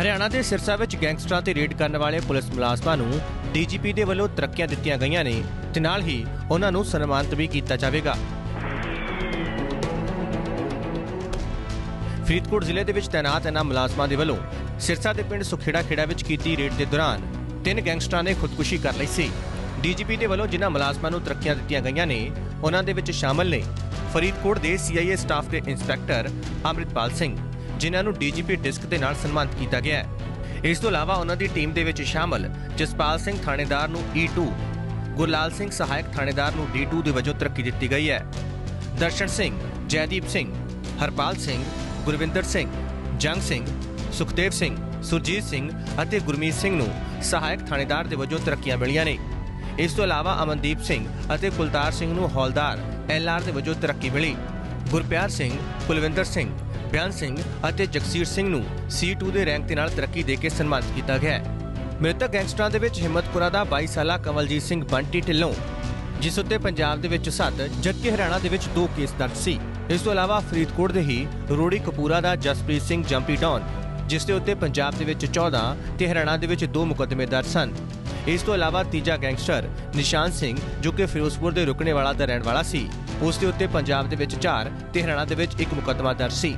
ਹਰਿਆਣਾ ਦੇ ਸਿਰਸਾ ਵਿੱਚ ਗੈਂਗਸਟਰਾਂ ਤੇ ਰੇਡ ਕਰਨ ਵਾਲੇ ਪੁਲਿਸ ਮੁਲਾਜ਼ਮਾਂ ਨੂੰ ਡੀਜੀਪੀ ਦੇ ਵੱਲੋਂ ਤਰੱਕੀਆਂ ਦਿੱਤੀਆਂ ਗਈਆਂ ਨੇ, ਤੇ ਨਾਲ ਹੀ ਉਹਨਾਂ ਨੂੰ ਸਨਮਾਨਿਤ ਵੀ ਕੀਤਾ ਜਾਵੇਗਾ। ਫਰੀਦਕੋਟ ਜ਼ਿਲ੍ਹੇ ਦੇ ਵਿੱਚ ਤਾਇਨਾਤ ਇਹਨਾਂ ਮੁਲਾਜ਼ਮਾਂ ਦੇ ਵੱਲੋਂ ਸਿਰਸਾ ਦੇ ਪਿੰਡ ਸੁਖੇੜਾ ਖੇੜਾ ਵਿੱਚ ਕੀਤੀ ਰੇਡ ਦੇ ਦੌਰਾਨ ਤਿੰਨ ਗੈਂਗਸਟਰਾਂ ਨੇ ਖੁਦਕੁਸ਼ੀ ਕਰ ਲਈ ਸੀ। ਡੀਜੀਪੀ ਦੇ ਵੱਲੋਂ ਜਿਨ੍ਹਾਂ ਮੁਲਾਜ਼ਮਾਂ ਨੂੰ ਤਰੱਕੀਆਂ ਦਿੱਤੀਆਂ ਗਈਆਂ ਨੇ, ਉਹਨਾਂ ਦੇ ਵਿੱਚ ਸ਼ਾਮਲ ਨੇ ਫਰੀਦਕੋਟ ਦੇ ਸੀਆਈਏ ਸਟਾਫ ਦੇ ਇੰਸਪੈਕਟਰ ਅਮਰਿਤਪਾਲ ਸਿੰਘ। ਜਿਨ੍ਹਾਂ ਨੂੰ ਡੀਜੀਪੀ ਡਿਸਕ ਦੇ ਨਾਲ ਸਨਮਾਨਿਤ ਕੀਤਾ ਗਿਆ ਹੈ। ਇਸ ਤੋਂ ਇਲਾਵਾ ਉਹਨਾਂ ਦੀ ਟੀਮ ਦੇ ਵਿੱਚ ਸ਼ਾਮਲ ਜਸਪਾਲ ਸਿੰਘ ਥਾਣੇਦਾਰ ਨੂੰ E2 ਗੁਰਲਾਲ ਸਿੰਘ ਸਹਾਇਕ ਥਾਣੇਦਾਰ ਨੂੰ D2 ਦੇ ਵਜੋਂ ਤਰੱਕੀ ਦਿੱਤੀ ਗਈ ਹੈ। ਦਰਸ਼ਨ ਸਿੰਘ, ਜੈਦੀਪ ਸਿੰਘ, ਹਰਪਾਲ ਸਿੰਘ, ਗੁਰਵਿੰਦਰ ਸਿੰਘ, ਜੰਗ ਸਿੰਘ, ਸੁਖਦੇਵ ਸਿੰਘ, ਸੁਰਜੀਤ ਸਿੰਘ ਅਤੇ ਗੁਰਮੀਤ ਸਿੰਘ ਨੂੰ ਸਹਾਇਕ ਥਾਣੇਦਾਰ ਦੇ ਵਜੋਂ ਤਰੱਕੀਆਂ ਮਿਲੀਆਂ ਨੇ। ਇਸ ਤੋਂ ਇਲਾਵਾ ਅਮਨਦੀਪ ਸਿੰਘ ਅਤੇ ਕੁਲਤਾਰ ਸਿੰਘ ਨੂੰ ਹੌਲਦਾਰ ਐਲਆਰ ਦੇ ਵਜੋਂ ਤਰੱਕੀ ਮਿਲੀ। ਗੁਰਪਿਆਰ ਸਿੰਘ, ਕੁਲਵਿੰਦਰ ਸਿੰਘ ਬਿਆਨ ਸਿੰਘ ਅਤੇ ਜਗਸੀਰ ਸਿੰਘ ਨੂੰ C2 ਦੇ ਰੈਂਕ ਦੇ ਨਾਲ ਤਰੱਕੀ ਦੇ ਕੇ ਸਨਮਾਨਿਤ ਕੀਤਾ ਗਿਆ ਹੈ। ਮ੍ਰਿਤਕ ਗੈਂਗਸਟਰਾਂ ਦੇ ਵਿੱਚ ਹਿੰਮਤਪੁਰਾ ਦਾ 22 ਸਾਲਾ ਕਮਲਜੀਤ ਸਿੰਘ ਬੰਟੀ ਢਿੱਲੋਂ, ਜਿਸ ਉੱਤੇ ਪੰਜਾਬ ਦੇ ਵਿੱਚ 7 ਜਦਕਿ ਹਰਿਆਣਾ ਦੇ ਵਿੱਚ 2 ਕੇਸ ਦਰਜ ਸੀ। ਇਸ ਤੋਂ ਇਲਾਵਾ ਫਰੀਦਕੋਟ ਦੇ ਹੀ ਰੋੜੀ ਕਪੂਰਾ ਦਾ ਜਸਪ੍ਰੀਤ ਸਿੰਘ ਜੰਪੀ ਡੌਨ, ਜਿਸ ਦੇ ਉੱਤੇ ਪੰਜਾਬ ਦੇ ਵਿੱਚ 14 ਤੇ ਹਰਿਆਣਾ ਦੇ ਵਿੱਚ 2 ਮੁਕੱਦਮੇ ਦਰਜ ਸਨ। ਇਸ ਤੋਂ ਇਲਾਵਾ ਤੀਜਾ ਗੈਂਗਸਟਰ ਨਿਸ਼ਾਨ ਸਿੰਘ, ਜੋ ਕਿ ਫਿਰੋਜ਼ਪੁਰ ਦੇ ਰੁਕਣੇ ਵਾਲਾ ਦਾ ਰਹਿਣ ਵਾਲਾ ਸੀ, ਉਸ ਦੇ ਉੱਤੇ ਪੰਜਾਬ ਦੇ ਵਿੱਚ 4 ਤੇ ਹਰਿਆਣਾ ਦੇ ਵਿੱਚ 1 ਮੁਕੱਦਮਾ ਦਰਜ ਸੀ।